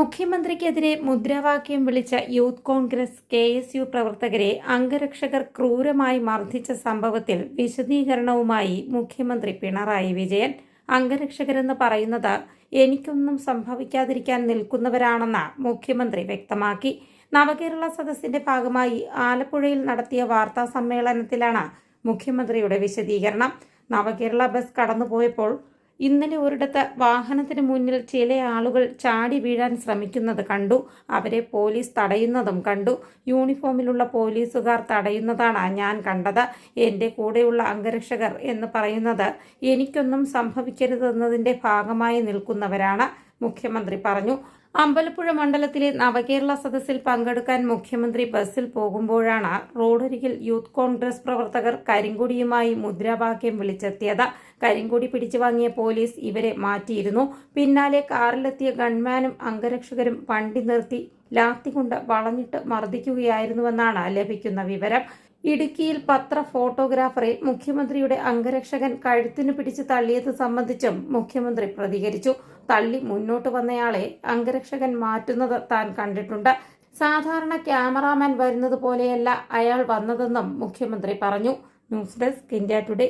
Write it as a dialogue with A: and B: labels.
A: മുഖ്യമന്ത്രിക്കെതിരെ മുദ്രാവാക്യം വിളിച്ച youth Congress K S U പ്രവർത്തകരെ അംഗരക്ഷകർ ക്രൂരമായി മർദ്ദിച്ച സംഭവത്തിൽ വിശദീകരണവുമായി മുഖ്യമന്ത്രി പിണറായി വിജയൻ. അംഗരക്ഷകരെന്ന് പറയുന്നത് എനിക്കൊന്നും സംഭവിക്കാതിരിക്കാൻ നിൽക്കുന്നവരാണെന്ന് മുഖ്യമന്ത്രി വ്യക്തമാക്കി. നവകേരള സദസ്സിന്റെ ഭാഗമായി ആലപ്പുഴയിൽ നടത്തിയ വാർത്താ സമ്മേളനത്തിലാണ് മുഖ്യമന്ത്രിയുടെ വിശദീകരണം. നവകേരള ബസ് കടന്നുപോയപ്പോൾ ഇന്നലെ ഒരിടത്ത് വാഹനത്തിന് മുന്നിൽ ചില ആളുകൾ ചാടി വീഴാൻ ശ്രമിക്കുന്നത് കണ്ടു. അവരെ പോലീസ് തടയുന്നതും കണ്ടു. യൂണിഫോമിലുള്ള പോലീസുകാർ തടയുന്നതാണ് ഞാൻ കണ്ടത്. എന്റെ കൂടെയുള്ള അംഗരക്ഷകർ എന്ന് പറയുന്നത് എനിക്കൊന്നും സംഭവിക്കരുതെന്നതിന്റെ ഭാഗമായി നിൽക്കുന്നവരാണ്. മുഖ്യമന്ത്രി പറഞ്ഞു. അമ്പലപ്പുഴ മണ്ഡലത്തിലെ നവകേരള സദസ്സിൽ പങ്കെടുക്കാൻ മുഖ്യമന്ത്രി ബസ്സിൽ പോകുമ്പോഴാണ് റോഡരികിൽ യൂത്ത് കോൺഗ്രസ് പ്രവർത്തകർ കരിങ്കൊടിയുമായി മുദ്രാവാക്യം വിളിച്ചെത്തിയത്. കരിങ്കൊടി പിടിച്ചു വാങ്ങിയ പോലീസ് ഇവരെ മാറ്റിയിരുന്നു. പിന്നാലെ കാറിലെത്തിയ ഗൺമാനും അംഗരക്ഷകരും വണ്ടി നിർത്തി ലാത്തി കൊണ്ട് വളഞ്ഞിട്ട് മർദ്ദിക്കുകയായിരുന്നുവെന്നാണ് ലഭിക്കുന്ന വിവരം. ഇടുക്കിയിൽ പത്ര ഫോട്ടോഗ്രാഫറെ മുഖ്യമന്ത്രിയുടെ അംഗരക്ഷകൻ കഴുത്തിനു പിടിച്ച് തള്ളിയത് സംബന്ധിച്ചും മുഖ്യമന്ത്രി പ്രതികരിച്ചു. തള്ളി മുന്നോട്ട് വന്നയാളെ അംഗരക്ഷകൻ മാറ്റുന്നത് താൻ കണ്ടിട്ടുണ്ട്. സാധാരണ ക്യാമറാമാൻ വരുന്നത് പോലെയല്ല അയാൾ വന്നതെന്നും മുഖ്യമന്ത്രി പറഞ്ഞു. News desk India today.